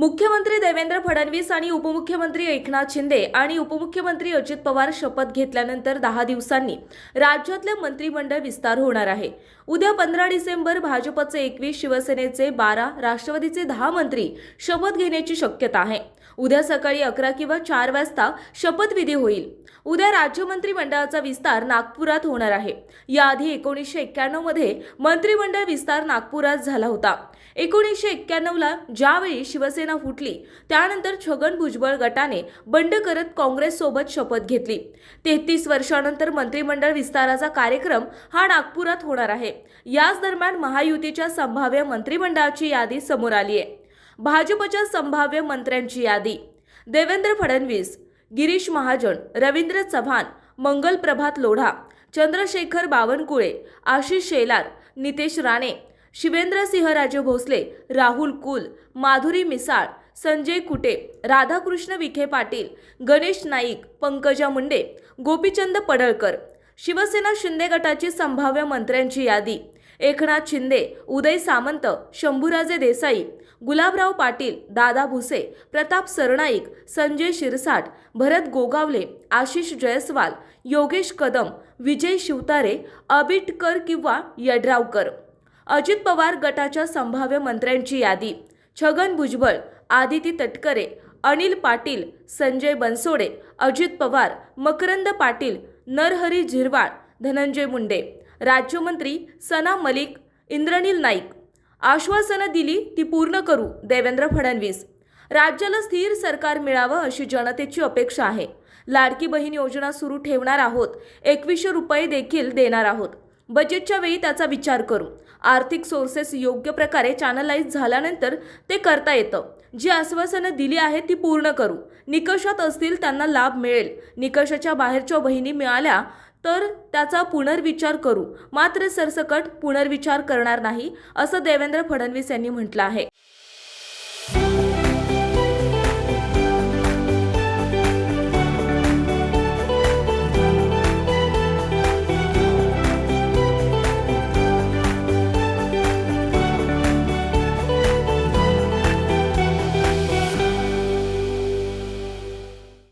मुख्यमंत्री देवेंद्र फडणवीस आणि उपमुख्यमंत्री एकनाथ शिंदे आणि उपमुख्यमंत्री अजित पवार शपथ घेतल्यानंतर दहा दिवसांनी राज्यातले मंत्रिमंडळ विस्तार होणार आहे. उद्या पंधरा डिसेंबर भाजपचे एकवीस शिवसेनेचे बारा राष्ट्रवादीचे दहा मंत्री शपथ घेण्याची शक्यता आहे. उद्या सकाळी अकरा किंवा चार वाजता शपथविधी होईल. उद्या राज्य मंत्रिमंडळाचा विस्तार नागपुरात होणार आहे. याआधी एकोणीसशे एक्क्याण्णवमध्ये मंत्रिमंडळ विस्तार नागपुरात झाला होता. एकोणीसशे एक्क्याण्णवला ज्यावेळी शिवसेना फुटली. त्यानंतर छगन भुजबळ गटाने बंड करत काँग्रेससोबत शपथ घेतली. तेहतीस वर्षानंतर मंत्रिमंडळ विस्ताराचा कार्यक्रम हा नागपुरात होणार आहे. याच दरम्यान महायुतीच्या संभाव्य मंत्रिमंडळाची यादी समोर आली आहे. भाजपच्या संभाव्य मंत्र्यांची यादी. देवेंद्र फडणवीस गिरीश महाजन रवींद्र चव्हाण मंगल प्रभात लोढा चंद्रशेखर बावनकुळे आशिष शेलार नितेश राणे शिवेंद्रसिंहराजे भोसले राहुल कुल माधुरी मिसाळ संजय कुटे राधाकृष्ण विखे पाटील गणेश नाईक पंकजा मुंडे गोपीचंद पडळकर शिवसेना शिंदे गटाची संभाव्य मंत्र्यांची यादी एकनाथ शिंदे उदय सामंत शंभूराजे देसाई गुलाबराव पाटील दादा भुसे प्रताप सरनाईक संजय शिरसाट भरत गोगावले आशिष जयस्वाल योगेश कदम विजय शिवतारे अबिटकर किंवा यड्रावकर. अजित पवार गटाच्या संभाव्य मंत्र्यांची यादी छगन भुजबळ आदिती तटकरे अनिल पाटील संजय बनसोडे अजित पवार मकरंद पाटील नरहरी झिरवाळ धनंजय मुंडे राज्यमंत्री सना मलिक इंद्रनील नाईक. आश्वासनं दिली ती पूर्ण करू देवेंद्र फडणवीस. राज्याला स्थिर सरकार मिळावं अशी जनतेची अपेक्षा आहे. लाडकी बहीण योजना सुरू ठेवणार आहोत एकवीसशे रुपये देखील देणार आहोत. बजेटच्या वेळी त्याचा विचार करू. आर्थिक सोर्सेस योग्य प्रकारे चॅनलाइज झाल्यानंतर ते करता येतं. जी आश्वासनं दिली आहेत ती पूर्ण करू. निकषात असतील त्यांना लाभ मिळेल. निकषाच्या बाहेरच्या बहिणी मिळाल्या तर त्याचा पुनर्विचार करू. मात्र सरसकट पुनर्विचार करणार नाही असं देवेंद्र फडणवीस यांनी म्हटलं आहे.